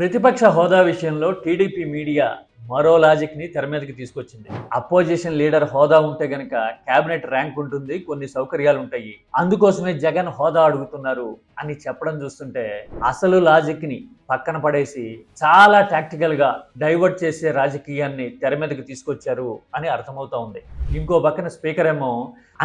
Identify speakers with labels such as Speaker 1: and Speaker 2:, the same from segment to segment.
Speaker 1: ప్రతిపక్ష హోదా విషయంలో టీడీపీ మీడియా మరో లాజిక్ని తెర మీదకి తీసుకొచ్చింది. అపోజిషన్ లీడర్ హోదా ఉంటే గనక కేబినెట్ ర్యాంక్ ఉంటుంది కొన్ని సౌకర్యాలు ఉంటాయి. అందుకోసమే జగన్ హోదా అడుగుతున్నారు అని చెప్పడం చూస్తుంటే అసలు లాజిక్ని పక్కన పడేసి చాలా టాక్టికల్గా డైవర్ట్ చేసే రాజకీయాన్ని తెర మీదకి తీసుకొచ్చారు అని అర్థమవుతా ఉంది. ఇంకో పక్కన స్పీకర్ ఏమో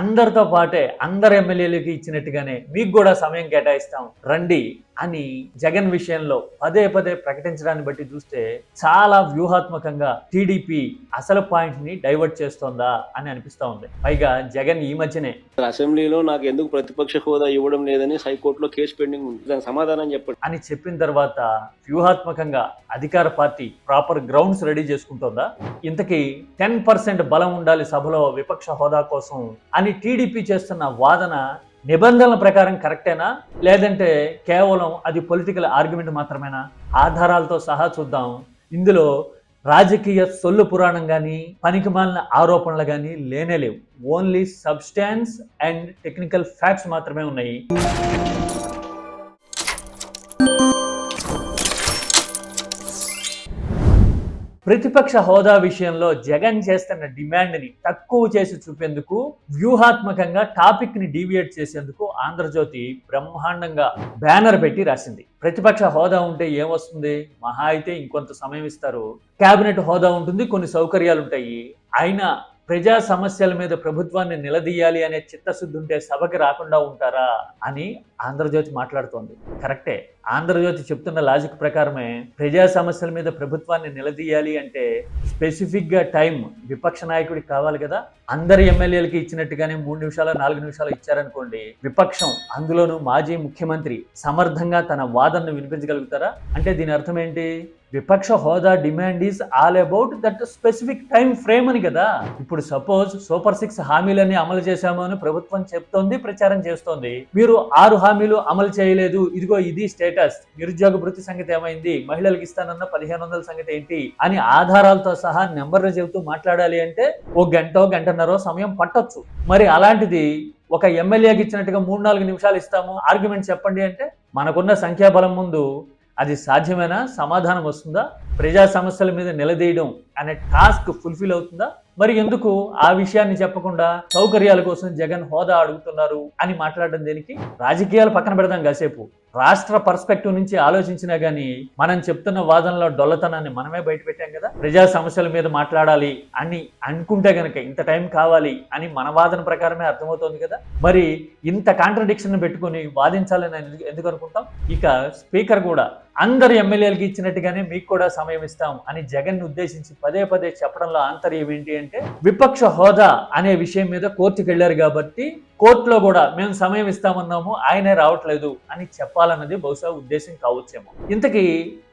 Speaker 1: అందరితో పాటే అందరు ఎమ్మెల్యేలకి ఇచ్చినట్టుగానే మీకు కూడా సమయం కేటాయిస్తాం రండి అని జగన్ విషయంలో పదే పదే ప్రకటించడాన్ని బట్టి చూస్తే చాలా వ్యూహాత్మకంగా టీడీపీ అసలు పాయింట్ని డైవర్ట్ చేస్తోందా అని అనిపిస్తా ఉంది. పైగా జగన్ ఈ మధ్యనే
Speaker 2: అసెంబ్లీలో నాకు ఎందుకు ప్రతిపక్ష హోదా ఇవ్వడం లేదని హైకోర్టులో కేసు పెండింగ్ ఉంది. దానికి సమాధానం చెప్పండి.
Speaker 1: అని చెప్పిన తర్వాత వ్యూహాత్మకంగా అధికార పార్టీ ప్రాపర్ గ్రౌండ్స్ రెడీ చేసుకుంటోందా? ఇంతకీ టెన్ పర్సెంట్ బలం ఉండాలి సభలో విపక్ష హోదా కోసం అని టీడీపీ చేస్తున్న వాదన నిబంధనల ప్రకారం కరెక్టేనా? లేదంటే కేవలం అది పొలిటికల్ ఆర్గ్యుమెంట్ మాత్రమేనా? ఆధారాలతో సహా చూద్దాం. ఇందులో రాజకీయ సొల్లు పురాణం కానీ పనికిమాలిన ఆరోపణలు కానీ లేనే లేవు. Only substance and technical facts మాత్రమే ఉన్నాయి. ప్రతిపక్ష హోదా విషయంలో జగన్ చేస్తున్న డిమాండ్ని తక్కువ చేసి చూపేందుకు వ్యూహాత్మకంగా టాపిక్ని డీవియేట్ చేసేందుకు ఆంధ్రజ్యోతి బ్రహ్మాండంగా బ్యానర్ పెట్టి రాసింది. ప్రతిపక్ష హోదా ఉంటే ఏమొస్తుంది? మహా అయితే ఇంకొంత సమయం ఇస్తారు. కేబినెట్ హోదా ఉంటుంది కొన్ని సౌకర్యాలు ఉంటాయి. అయినా ప్రజా సమస్యల మీద ప్రభుత్వాన్ని నిలదీయాలి అనే చిత్తశుద్ధి ఉంటే సభకి రాకుండా ఉంటారా అని ఆంధ్రజ్యోతి మాట్లాడుతోంది. కరెక్టే? ఆంధ్రజ్యోతి చెప్తున్న లాజిక్ ప్రకారమే ప్రజా సమస్యల మీద ప్రభుత్వాన్ని నిలదీయాలి అంటే స్పెసిఫిక్గా టైం విపక్ష నాయకుడికి కావాలి కదా. అందరి ఎమ్మెల్యేలకి ఇచ్చినట్టుగానే మూడు నిమిషాలు నాలుగు నిమిషాలు ఇచ్చారనుకోండి విపక్షం అందులోనూ మాజీ ముఖ్యమంత్రి సమర్థంగా తన వాదనను వినిపించగలుగుతారా? అంటే దీని అర్థం ఏంటి? విపక్ష హోదా demand is all about that specific time frame అని కదా. ఇప్పుడు సపోజ్ సూపర్ సిక్స్ హామీలన్నీ అమలు చేశాము అని ప్రభుత్వం చెప్తోంది ప్రచారం చేస్తోంది. మీరు ఆరు హామీలు అమలు చేయలేదు ఇదిగో ఇది స్టేటస్ నిరుద్యోగ భృతి సంగతి ఏమైంది మహిళలకు ఇస్తానన్న పదిహేను వందల సంగతి ఏంటి అని ఆధారాలతో సహా నెంబర్లు చెబుతూ మాట్లాడాలి అంటే ఓ గంటో గంటన్నరో సమయం పట్టొచ్చు. మరి అలాంటిది ఒక ఎమ్మెల్యేకి ఇచ్చినట్టుగా మూడు నాలుగు నిమిషాలు ఇస్తాము. ఆర్గ్యుమెంట్ చెప్పండి అంటే మనకున్న సంఖ్యాబలం ముందు అది సాధ్యమేనా? సమాధానం వస్తుందా? ప్రజా సమస్యల మీద నిలదీయడం అనే టాస్క్ ఫుల్ఫిల్ అవుతుందా? మరి ఎందుకు ఆ విషయాన్ని చెప్పకుండా సౌకర్యాల కోసం జగన్ హోదా అడుగుతున్నారు అని మాట్లాడడం దేనికి? రాజకీయాలు పక్కన పెడదాం కాసేపు. రాష్ట్ర పర్స్పెక్టివ్ నుంచి ఆలోచించినా కానీ మనం చెప్తున్న వాదనలో డొల్లతనాన్ని మనమే బయటపెట్టాం కదా. ప్రజా సమస్యల మీద మాట్లాడాలి అని అనుకుంటే గనక ఇంత టైం కావాలి అని మన వాదన ప్రకారమే అర్థమవుతోంది కదా. మరి ఇంత కాంట్రడిక్షన్ పెట్టుకొని వాదించాలని ఎందుకు అనుకుంటాం? ఇక స్పీకర్ కూడా అందరు ఎమ్మెల్యేలకు ఇచ్చినట్టుగానే మీకు కూడా సమయం ఇస్తాం అని జగన్ ఉద్దేశించి పదే పదే చెప్పడంలో ఆంతర్యం ఏంటి అంటే విపక్ష హోదా అనే విషయం మీద కోర్టుకు వెళ్ళారు కాబట్టి కోర్టులో కూడా మేము సమయం ఇస్తామన్నాము ఆయనే రావట్లేదు అని చెప్పాలన్నది బహుశా ఉద్దేశం కావచ్చేమో. ఇంతకీ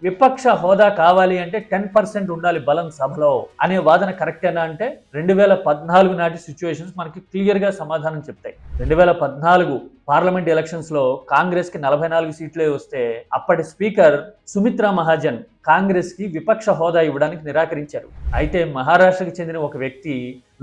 Speaker 1: విపక్ష హోదా కావాలి అంటే టెన్ పర్సెంట్ ఉండాలి బలం సభలో అనే వాదన కరెక్టేనా అంటే రెండు వేల పద్నాలుగు నాటి సిచ్యువేషన్స్ మనకి క్లియర్గా సమాధానం చెప్తాయి. రెండు వేల పద్నాలుగు పార్లమెంట్ ఎలక్షన్స్లో కాంగ్రెస్కి నలభై నాలుగు సీట్లే వస్తే అప్పటి స్పీకర్ సుమిత్రా మహాజన్ కాంగ్రెస్కి విపక్ష హోదా ఇవ్వడానికి నిరాకరించారు. అయితే మహారాష్ట్రకు చెందిన ఒక వ్యక్తి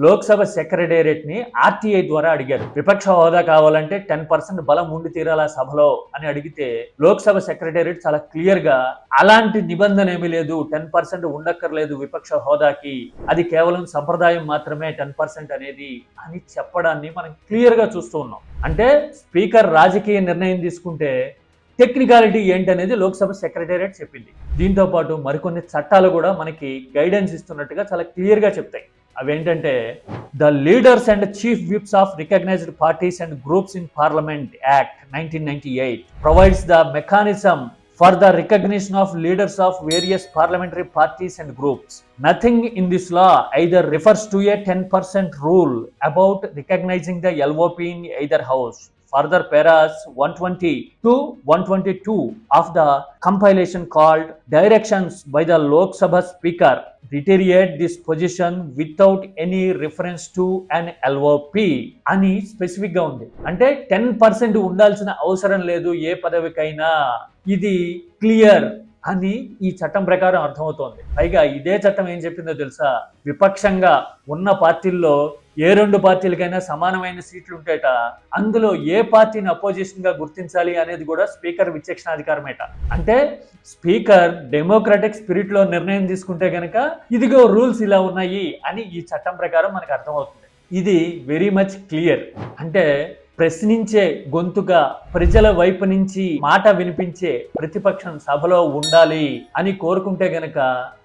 Speaker 1: లోక్సభ సెక్రటేరియట్ని ఆర్టీఐ ద్వారా అడిగారు. విపక్ష హోదా కావాలంటే టెన్ పర్సెంట్ బలం ఉండి తీరాలా సభలో అని అడిగితే లోక్సభ సెక్రటేరియట్ చాలా క్లియర్గా అలాంటి నిబంధన ఏమీ లేదు టెన్ పర్సెంట్ ఉండక్కర్లేదు విపక్ష హోదాకి అది కేవలం సంప్రదాయం మాత్రమే టెన్ పర్సెంట్ అనేది అని చెప్పడాన్ని మనం క్లియర్గా చూస్తూ ఉన్నాం. అంటే స్పీకర్ రాజకీయ నిర్ణయం తీసుకుంటే టెక్నికాలిటీ ఏంటి అనేది లోక్సభ సెక్రటేరియట్ చెప్పింది. దీంతో పాటు మరికొన్ని చట్టాలు కూడా మనకి గైడెన్స్ ఇస్తున్నట్టుగా చాలా క్లియర్గా చెప్తాయి. అవి ఏంటంటే the leaders and chief whips of recognised parties and groups in parliament act nineteen ninety eight provides the mechanism for the recognition of leaders of various parliamentary parties and groups. Nothing in this law either refers to a ten percent rule about recognising the LOP in either house. Further, paras 120 to 122 of the compilation called Directions by the Lok Sabha Speaker reiterate this position without any reference to an LOP అని స్పెసిఫిక్గా ఉంది అంటే ten percent ఉండాల్సిన అవసరం లేదు ఏ పదవికైనా ఇది clear అని ఈ చట్టం ప్రకారం అర్థమవుతోంది పైగా ఇదే చట్టం ఏం చెప్పిందో తెలుసా విపక్షంగా ఉన్న పార్టీల్లో ఏ రెండు పార్టీలకైనా సమానమైన సీట్లు ఉంటాయట. అందులో ఏ పార్టీని అపోజిషన్గా గుర్తించాలి అనేది కూడా స్పీకర్ విచక్షణాధికారమేట అంటే స్పీకర్ డెమోక్రటిక్ స్పిరిట్లో నిర్ణయం తీసుకుంటే కనుక ఇదిగో రూల్స్ ఇలా ఉన్నాయి అని ఈ చట్టం ప్రకారం మనకు అర్థమవుతుంది. ఇది వెరీ మచ్ క్లియర్ అంటే ప్రశ్నించే గొంతుగా ప్రజల వైపు నుంచి మాట వినిపించే ప్రతిపక్షం సభలో ఉండాలి అని కోరుకుంటే గనక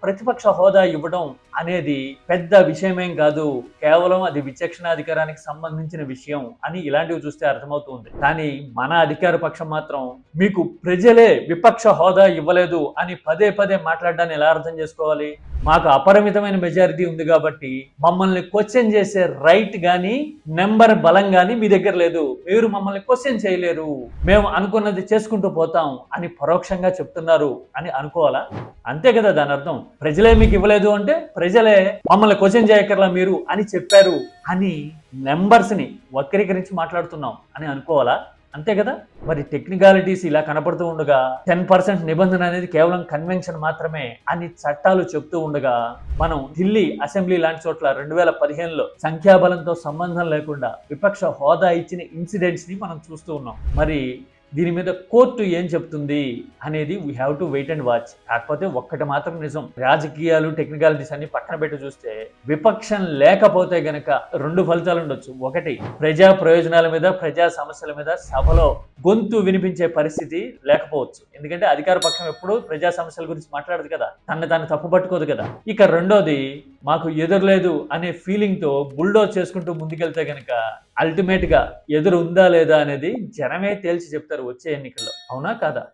Speaker 1: ప్రతిపక్ష హోదా ఇవ్వడం అనేది పెద్ద విషయమేం కాదు. కేవలం అది విచక్షణాధికారానికి సంబంధించిన విషయం అని ఇలాంటివి చూస్తే అర్థమవుతుంది. కానీ మన అధికార పక్షం మాత్రం మీకు ప్రజలే విపక్ష హోదా ఇవ్వలేదు అని పదే పదే మాట్లాడడాన్ని ఎలా అర్థం చేసుకోవాలి? మాకు అపరిమితమైన మెజారిటీ ఉంది కాబట్టి మమ్మల్ని క్వశ్చన్ చేసే రైట్ కానీ నెంబర్ బలం కానీ మీ దగ్గర లేదు. మీరు మమ్మల్ని క్వశ్చన్ చేయలేరు. మేము అనుకున్నది చేసుకుంటూ పోతాం అని పరోక్షంగా చెప్తున్నారు అని అనుకోవాలా? అంతే కదా దాని అర్థం. ప్రజలే మీకు ఇవ్వలేదు అంటే ప్రజలే మమ్మల్ని క్వశ్చన్ చేయక్కర్లా మీరు అని చెప్పారు అని నెంబర్స్ని వక్రీకరించి మాట్లాడుతున్నాం అని అనుకోవాలా? అంతే కదా? మరి టెక్నికాలిటీస్ ఇలా కనపడుతూ ఉండగా టెన్ పర్సెంట్ నిబంధన అనేది కేవలం కన్వెన్షన్ మాత్రమే అని చట్టాలు చెప్తూ ఉండగా మనం ఢిల్లీ అసెంబ్లీ లాంటి చోట్ల రెండు వేల పదిహేనులో సంఖ్యాబలంతో సంబంధం లేకుండా విపక్ష హోదా ఇచ్చిన ఇన్సిడెంట్స్ని మనం చూస్తూ ఉన్నాం. మరి దీని మీద కోర్టు ఏం చెప్తుంది అనేది we have to wait and watch కాకపోతే ఒక్కటి మాత్రం నిజం. రాజకీయాలు టెక్నికాలిటీస్ అన్ని పక్కన పెట్టి చూస్తే విపక్షం లేకపోతే గనక రెండు ఫలితాలు ఉండొచ్చు. ఒకటి ప్రజా ప్రయోజనాల మీద ప్రజా సమస్యల మీద సభలో గొంతు వినిపించే పరిస్థితి లేకపోవచ్చు. ఎందుకంటే అధికార పక్షం ఎప్పుడు ప్రజా సమస్యల గురించి మాట్లాడదు కదా. తను తాను తప్పు పట్టుకోదు కదా. ఇక రెండోది మాకు ఎదురులేదు అనే ఫీలింగ్తో బుల్డోర్ బుల్డోజ్ చేసుకుంటూ ముందుకెళ్తే గనక అల్టిమేట్గా ఎదురు ఉందా లేదా అనేది జనమే తేల్చి చెప్తారు వచ్చే ఎన్నికల్లో. అవునా కాదా?